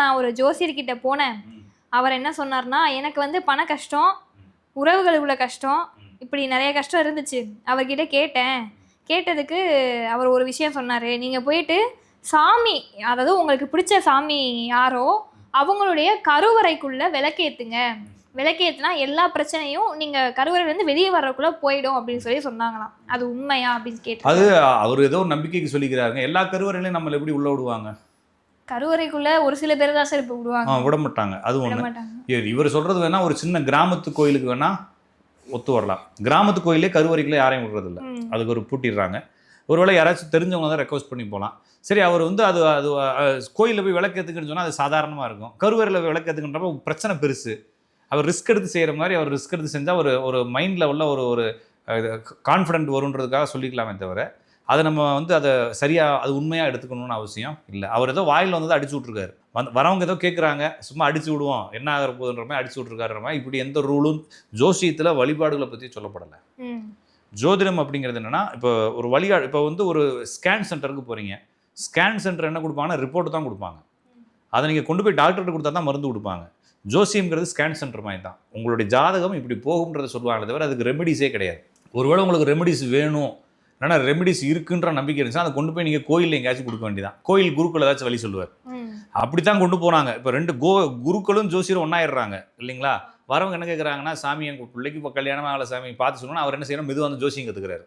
நான் ஒரு ஜோசியர்கிட்ட போனேன். அவர் என்ன சொன்னார்னா எனக்கு வந்து பண கஷ்டம் உறவுகளுக்குள்ள கஷ்டம் இப்படி நிறைய கஷ்டம் இருந்துச்சு. அவர்கிட்ட கேட்டேன். கேட்டதுக்கு அவர் ஒரு விஷயம் சொன்னார். நீங்கள் போயிட்டு சாமி அதாவது உங்களுக்கு பிடிச்ச சாமி யாரோ அவங்களுடைய கருவறைக்குள்ள விளக்கேத்துங்க விளக்கேத்துனா எல்லா பிரச்சனையும் நீங்கள் கருவறையிலேருந்து வெளியே வர்றதுக்குள்ளே போயிடும் அப்படின்னு சொல்லி சொன்னாங்களாம். அது உண்மையா அப்படின்னு கேட்டு அது அவர் ஏதோ நம்பிக்கைக்கு சொல்லிக்கிறாருங்க. எல்லா கருவறையிலையும் நம்மளை எப்படி உள்ள விடுவாங்க? கருவறைக்குள்ள ஒரு சில பேர் தான் சார் இப்போ ஆ, விடுவாங்க. விட மாட்டாங்க அது மாட்டாங்க இவர் இவர் சொல்றது வேணா ஒரு சின்ன கிராமத்து கோயிலுக்கு வேணா ஒத்து வரலாம். கிராமத்து கோயிலே கருவறைக்குள்ள யாரையும் விடுறது இல்ல ம். அதுக்கு ஒரு பூட்டிடுறாங்க. ஒருவேளை யாராச்சும் தெரிஞ்சவங்க தான் ரெக்வஸ்ட் பண்ணி போகலாம் சரி அவர் வந்து அது அது கோயிலில் போய் விளக்கேற்றுக்குன்னு சொன்னால் அது சாதாரணமாக இருக்கும். கருவறையில் போய் விளக்கேற்றுக்குன்றப்ப பிரச்சனை பெருசு. அவர் ரிஸ்க் எடுத்து செய்கிற மாதிரி அவர் ரிஸ்க் எடுத்து செஞ்சால் ஒரு ஒரு மைண்டில் உள்ள ஒரு ஒரு கான்ஃபிடென்ட் வருன்றதுக்காக சொல்லிக்கலாமே தவிர அதை நம்ம வந்து அதை சரியாக அது உண்மையாக எடுத்துக்கணும்னு அவசியம் இல்லை. அவர் ஏதோ வாயில் வந்ததை அடிச்சு விட்ருக்காரு வந்து வரவங்க ஏதோ கேட்குறாங்க சும்மா அடிச்சு விடுவோம் என்ன ஆகிற போகுதுன்ற மாதிரி அடிச்சு விட்ருக்காருன்ற மாதிரி இப்படி எந்த ரூலும் ஜோசியத்தில் வழிபாடுகளை பற்றி சொல்லப்படலை. ஜோதிடம் அப்படிங்கிறது என்னன்னா இப்போ ஒரு வழிகா இப்போ வந்து ஒரு ஸ்கேன் சென்டருக்கு போகிறீங்க ஸ்கேன் சென்டர் என்ன கொடுப்பாங்கன்னா ரிப்போர்ட் தான் கொடுப்பாங்க. அதை நீங்கள் கொண்டு போய் டாக்டர்கிட்ட கொடுத்தா தான் மருந்து கொடுப்பாங்க. ஜோசியம்ங்கிறது ஸ்கேன் சென்டர் மாதிரி தான். உங்களுடைய ஜாதகம் இப்படி போகும்ன்றதை சொல்லுவாங்களே தவிர அதுக்கு ரெமெடிஸே கிடையாது. ஒருவேளை உங்களுக்கு ரெமெடிஸ் வேணும் இல்லைன்னா ரெமெடிஸ் இருக்குன்ற நம்பிக்கை இருந்துச்சுன்னா அதை கொண்டு போய் நீங்கள் கோயிலில் எங்கேயாச்சும் கொடுக்க வேண்டியதான் கோயில் குருக்கள் ஏதாச்சும் வழி சொல்லுவார். அப்படித்தான் கொண்டு போனாங்க. இப்போ ரெண்டு கோ குருக்களும் ஜோசியரும் ஒன்றாயிடுறாங்க இல்லைங்களா? வரவங்க என்ன கேட்குறாங்கன்னா சாமி எங்கள் பிள்ளைக்கு இப்போ கல்யாணம் ஆகலை சாமி பார்த்து சொல்லணும் அவர் என்ன செய்யணும்? மெதுவாக வந்து ஜோசியம் கற்றுக்கிறாரு